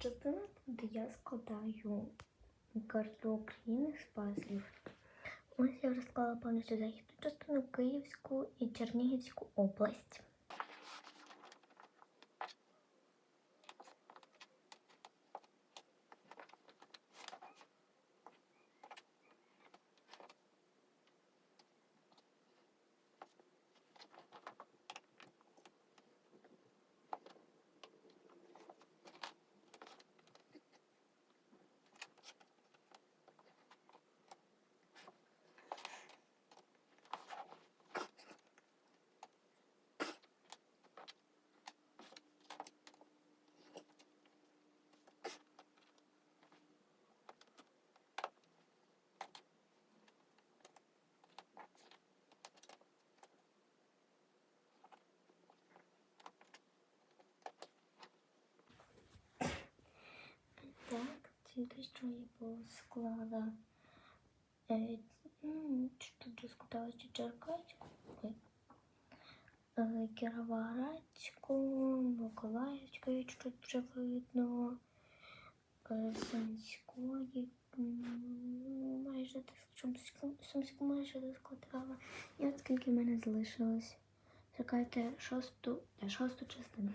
частина, де я складаю карту України з пазлів. Ось я розклала повністю західну частину Київську і Чернігівську область. Тільки що я посклала е, м, тут ще Черкаську, е, Кіровоградську, Миколаївську, і тут вже видно, е, Сумської, м, майже Сумську, Сумську майже розкладала. І от скільки в мене залишилось. Чекайте шосту, е, шосту частину.